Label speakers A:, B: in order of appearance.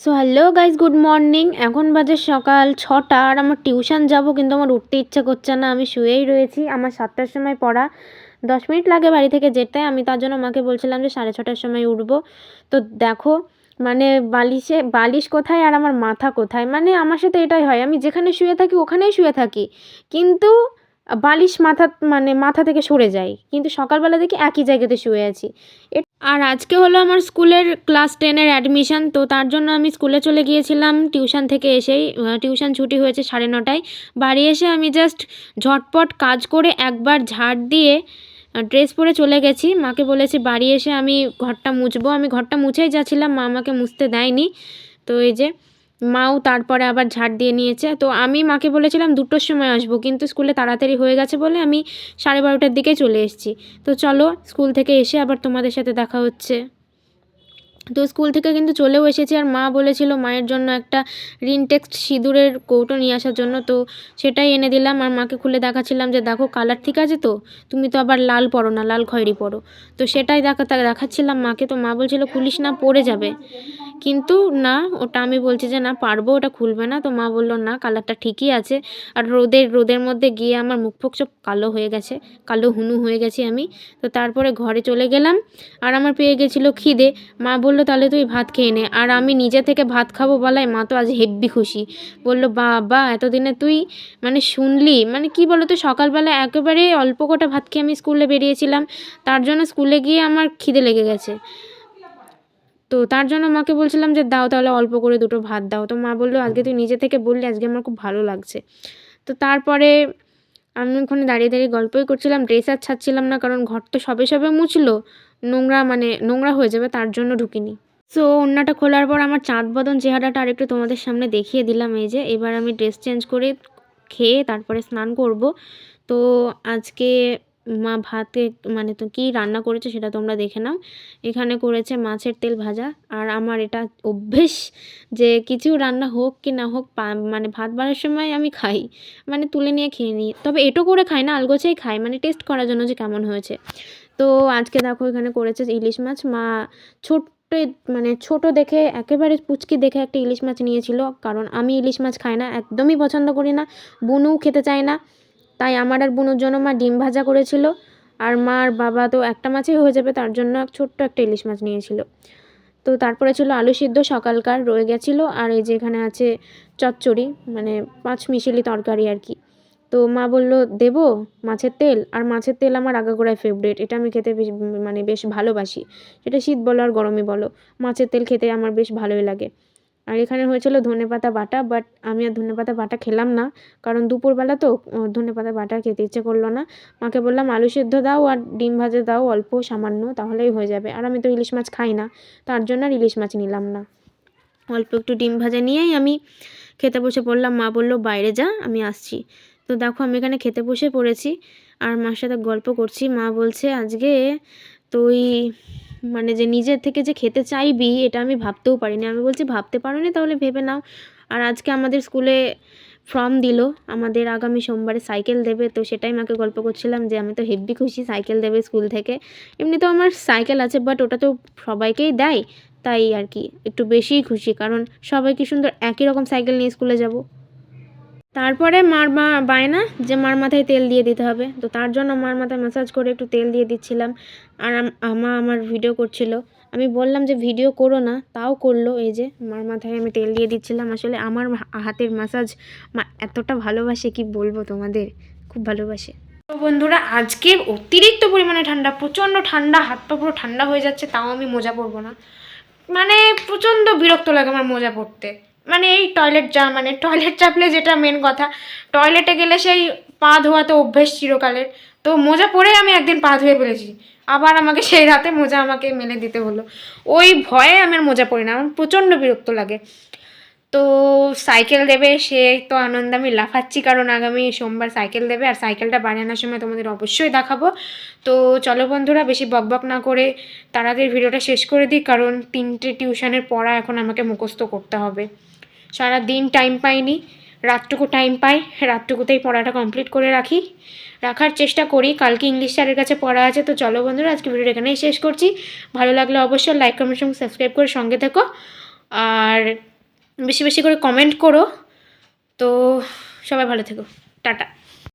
A: So hello guys good morning এখন বাজে সকাল ছটা আর আমার টিউশন যাব, কিন্তু আমার উঠতে ইচ্ছা করছে না। আমি শুয়েই রয়েছি, আমার সাতটার সময় পড়া। দশ মিনিট লাগে বাড়ি থেকে যেতে। আমি তার জন্য মাকে বলছিলাম যে সাড়ে ছটার সময় উঠবো। তো দেখো মানে বালিশে, বালিশ কোথায় আর আমার মাথা কোথায়? মানে আমার সাথে এটাই হয়, আমি যেখানে শুয়ে থাকি ওখানেই শুয়ে থাকি। কিন্তু বালিশ মাথা মানে মাথা থেকে সরে যায় কিন্তু সকালবেলা দেখি একই জায়গাতে শুয়ে আছি। আর আজকে হলো আমার স্কুলের ক্লাস টেনের অ্যাডমিশান, তো তার জন্য আমি স্কুলে চলে গিয়েছিলাম টিউশন থেকে এসেই। টিউশন ছুটি হয়েছে সাড়ে নটায়। বাড়ি এসে আমি জাস্ট ঝটপট কাজ করে একবার ঝাড় দিয়ে ড্রেস পরে চলে গেছি। মাকে বলেছি, বাড়ি এসে আমি ঘরটা মুছবো। আমি ঘরটা মুছেই যাচ্ছিলাম, মা আমাকে মুছতে দেয়নি। তো এই যে মাও তারপরে আবার ঝাড় দিয়ে নিয়েছে। তো আমি মাকে বলেছিলাম দুটোর সময় আসব, কিন্তু স্কুলে তাড়াতাড়ি হয়ে গেছে বলে আমি সাড়ে বারোটার দিকে চলে এসেছি। তো চলো স্কুল থেকে এসে আবার তোমাদের সাথে দেখা হচ্ছে। তো স্কুল থেকে কিন্তু চলেও এসেছি, আর মা বলেছিল মায়ের জন্য একটা রিনটেক্সট সিঁদুরের কৌটো নিয়ে আসার জন্য। তো সেটাই এনে দিলাম, আর মাকে খুলে দেখাচ্ছিলাম যে দেখো কালার ঠিক আছে তো, তুমি তো আবার লাল পরো না, লাল খয়েরি পরো। তো সেটাই দেখা, দেখাচ্ছিলাম মাকে, তো মা বলছিল খুলিস না পড়ে যাবে। কিন্তু না, ওটা আমি বলছি যে না, পারব, ওটা খুলবে না। তো মা বলল, না, কালারটা ঠিকই আছে। আর রোদের রোদের মধ্যে গিয়ে আমার মুখ ফুক সব কালো হয়ে গেছে, কালো হুনু হয়ে গেছি আমি। তো তারপরে ঘরে চলে গেলাম, আর আমার পেয়ে গেছিল খিদে। মা বলল, তাহলে তুই ভাত খেয়ে নে। আর আমি নিজে থেকে ভাত খাব বলাই মা তো আজ হেব্বি খুশি। বলল, বাবা, এতদিনে তুই মানে শুনলি? মানে কি বলো তো সকালবেলা একেবারে অল্প কটা ভাত খেয়ে আমি স্কুলে বেরিয়েছিলাম। তার জন্য স্কুলে গিয়ে আমার খিদে লেগে গেছে। তো তার জন্য মাকে বলছিলাম যে, দাও তাহলে অল্প করে দুটো ভাত দাও। তো মা বলল, আজকে তুই নিজে থেকে বললি, আজকে আমার খুব ভালো লাগছে। তো তারপরে আমি ওখানে দাঁড়িয়ে দাঁড়িয়ে গল্পই করছিলাম, ড্রেস আর ছাড়ছিলাম না, কারণ ঘর তো সবে সবে মুছলো, নোংরা মানে নোংরা হয়ে যাবে, তার জন্য ঢুকিনি। সো ওড়নাটা খোলার পর আমার চাঁদ বদন চেহারাটা আরেকটু তোমাদের সামনে দেখিয়ে দিলাম, এই যে, এবার আমি ড্রেস চেঞ্জ করে খেয়ে তারপরে স্নান করব। তো আজকে মা ভাতে মানে তো কী রান্না করেছে সেটা তোমরা দেখে নাও। এখানে করেছে মাছের তেল ভাজা। আর আমার এটা অভ্যেস যে কিছু রান্না হোক কি না হোক মানে ভাত বাড়ার সময় আমি খাই। মানে তুলে নিয়ে খেয়ে নিই। তবে এটো করে খাই না, আলগোছেই খাই। মানে টেস্ট করার জন্য যে কেমন হয়েছে। তো আজকে দেখো এখানে করেছে ইলিশ মাছ। মা ছোট্ট মানে ছোট দেখে, একেবারে পুচকি দেখে একটা ইলিশ মাছ নিয়েছিল। কারণ আমি ইলিশ মাছ খাই না, একদমই পছন্দ করি না। বুনুও খেতে চায় না। তাই আমার আর বুনুর জন্য মা ডিম ভাজা করেছিল। আর মা আর বাবা তো একটা মাছই হয়ে যাবে, তার জন্য ছোট্ট একটা ইলিশ মাছ নিয়েছিল। তো তারপরে ছিল আলু সিদ্ধ, সকালকার রয়ে গেছিল। আর এই যে এখানে আছে চচ্চড়ি মানে পাঁচ মিশালি তরকারি আর কি। তো মা বলল, দেবো মাছের তেল? আর মাছের তেল আমার আগাগোড়ায় ফেভারিট এটা আমি খেতে বেশ মানে বেশ ভালোবাসি। সেটা শীত বলো আর গরমই বলো, মাছের তেল খেতে আমার বেশ ভালোই লাগে। আর এখানে হয়েছিল ধনেপাতা বাটা বাট আমি আর ধনেপাতা বাটা খেলাম না, কারণ দুপুরবেলা তো ধনেপাতা বাটা খেতে ইচ্ছে করল না। মাকে বললাম, আলু সেদ্ধ দাও আর ডিম ভাজা দাও, অল্প সামান্য, তাহলেই হয়ে যাবে। আর আমি তো ইলিশ মাছ খাই না, তার জন্য আর ইলিশ মাছ নিলাম না। অল্প একটু ডিম ভাজা নিয়েই আমি খেতে বসে পড়লাম। মা বলল, বাইরে যা, আমি আসছি। তো দেখো, আমি এখানে খেতে বসে পড়েছি, আর মার সাথে গল্প করছি। মা বলছে, আজকে তুই মানে যে নিজের থেকে যে খেতে চাইবি, এটা আমি ভাবতেও পারিনি। আমি বলছি, ভাবতে পারো নি তাহলে ভেবে নাও। আর আজকে আমাদের স্কুলে ফর্ম দিল। আমাদের আগামী সোমবারে সাইকেল দেবে। তো সেটাই মাকে গল্প করছিলাম যে, আমি তো হেব্বি খুশি সাইকেল দেবে স্কুল থেকে। এমনি তো আমার সাইকেল আছে, বাট ওটা তো সবাইকেই দেয়। তাই আর কি, একটু বেশিই খুশি। কারণ সবাই কি সুন্দর একই রকম সাইকেল নিয়ে স্কুলে যাব? তারপরে মার বায়না যে মার মাথায় তেল দিয়ে দিতে হবে। তো তার জন্য মার মাথায় ম্যাসাজ করে একটু তেল দিয়ে দিচ্ছিলাম। আর মা আমার ভিডিও করছিল। আমি বললাম যে ভিডিও করো না, তাও করল। এই যে মার মাথায় আমি তেল দিয়ে দিচ্ছিলাম। আসলে আমার হাতের ম্যাসাজ মা এতটা ভালোবাসে কি বলব তোমাদের? খুব ভালোবাসে। তো বন্ধুরা আজকে অতিরিক্ত পরিমাণে ঠান্ডা, প্রচণ্ড ঠান্ডা, হাত পা পুরো ঠান্ডা হয়ে যাচ্ছে, তাও আমি মোজা পরবো না। মানে প্রচণ্ড বিরক্ত লাগে আমার মোজা পরতে। মানে এই টয়লেট যা মানে টয়লেট চাপলে যেটা মেন কথা টয়লেটে গেলে সেই পা ধোয়া তো অভ্যেস চিরকালের। তো মোজা পরে আমি একদিন পা ধুয়ে ফেলেছি। আবার আমাকে সেই রাতে মোজা আমাকে মেলে দিতে হলো। ওই ভয়ে আমি আর মোজা পরি না, আমার প্রচণ্ড বিরক্ত লাগে। তো সাইকেল দেবে, সে তো আনন্দ আমি লাফাচ্ছি, কারণ আগামী সোমবার সাইকেল দেবে। আর সাইকেলটা বাড়ি আনার সময় তোমাদের অবশ্যই দেখাবো। তো চলো বন্ধুরা, বেশি বকবক না করে তাড়াতাড়ি ভিডিওটা শেষ করে দিই, কারণ তিনটে টিউশনের পড়া এখন আমাকে মুখস্থ করতে হবে। সারা দিন টাইম পাইনি। রাতটুকু টাইম পাই, রাতটুকুতেই পড়াটা কমপ্লিট করে রাখি। রাখার চেষ্টা করি, কালকে ইংলিশ স্যারের কাছে পড়া আছে, তো চলো বন্ধুরা, আজকে ভিডিওটা এখানেই শেষ করছি। ভালো লাগলে অবশ্যই লাইক কমেন্ট সঙ্গে সাবস্ক্রাইব করে সঙ্গে থেকো। আর বেশি বেশি করে কমেন্ট করো। তো সবাই ভালো থেকো। টাটা।